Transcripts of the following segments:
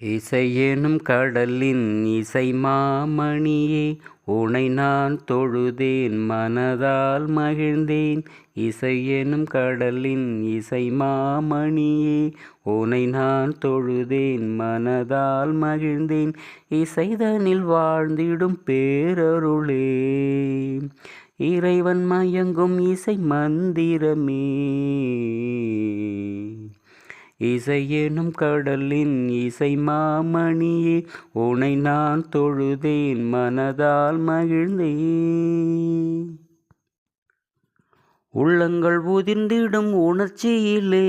இசையெனும் கடலின் இசை மாமணியே உனை நான் தொழுதேன் மனதால் மகிழ்ந்தேன். இசையெனும் கடலின் இசை மாமணியே உனை நான் தொழுதேன் மனதால் மகிழ்ந்தேன். இசைதனில் வாழ்ந்திடும் பேரருளே இறைவன் மயங்கும் இசை மந்திரமே. இசையெனும் கடலின் இசை மாமணியே உனை நான் தொழுதேன் மனதால் மகிழ்ந்தேன். உள்ளங்கள் உதிர்ந்திடும் உணர்ச்சியிலே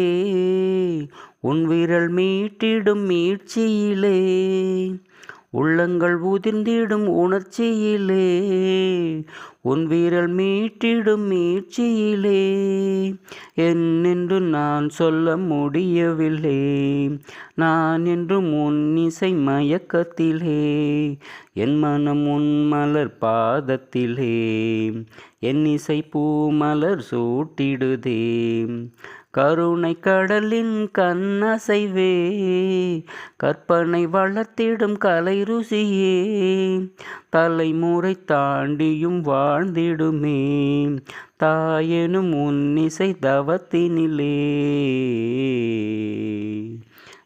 உன் விரல் மீட்டிடும் மீட்சியிலே உள்ளங்கள் உதிர்ந்திடும் உணர்ச்சியிலே உன் வீரல் மீட்டிடும் மீட்சியிலே. என்னென்று நான் சொல்ல முடியவில்லை. நான் என்று உன் இசை மயக்கத்திலே என் மனம் உன் மலர் பாதத்திலே. என் இசை பூமலர் சூட்டிடுதே. கருணை கடலின் கண்ணசைவே கற்பனை வளர்த்திடும் கலை ருசியே தலைமுறை தாண்டியும் வாழ்ந்திடுமே தாயெனும் உன்னிசை தவத்தினிலே.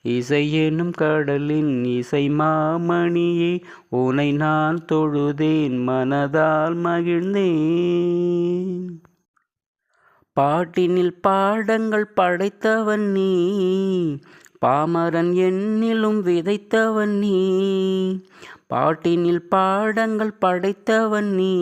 இசையெனும் கடலின் இசை மாமணியே உனை நான் தொழுதேன் மனதால் மகிழ்ந்தேன். பாட்டினில் பாடங்கள் படைத்தவன் நீ. பாமரன் என்னிலும் விதைத்தவன் நீ. பாட்டினில் பாடங்கள் படைத்தவன் நீ.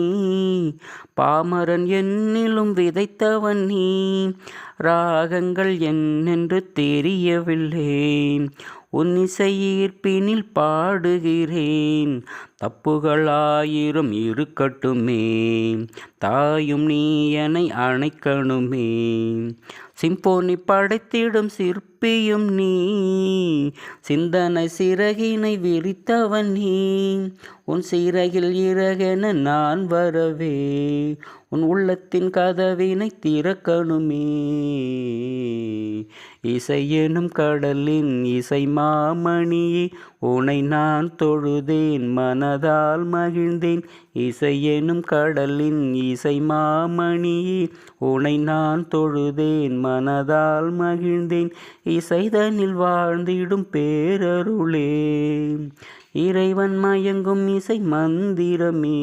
பாமரன் என்னிலும் விதைத்தவன் நீ. ராகங்கள் என்னென்று தெரியவில்லை. உன்னிசை ஈர்ப்பினில் பாடுகிறேன். தப்புகளாயிரம் இருக்கட்டுமே. தாயும் நீ என்னை அணைக்கணுமே. சிம்போனி படைத்திடும் சிற்பியும் நீ. சிந்தனை சிறகினை விரித்தவன் நீ. உன் சிறகில் இறகென நான் வரவே. உன் உள்ளத்தின் கதவினை திறக்கணுமே. இசை எனும் கடலின் இசை மாமணியே உனை நான் தொழுதேன் மனதால் மகிழ்ந்தேன். இசையெனும் கடலின் இசை மாமணியே உனை நான் தொழுதேன் மனதால் மகிழ்ந்தேன். இசைதனில் வாழ்ந்திடும் பேரருளே இறைவன் மயங்கும் இசை மந்திரமே.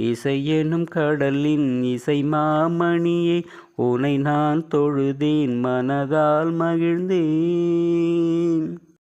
இசையெனும் கடலின் இசை மாமணியே உனை நான் தொழுதேன் மனதால் மகிழ்ந்தேன்.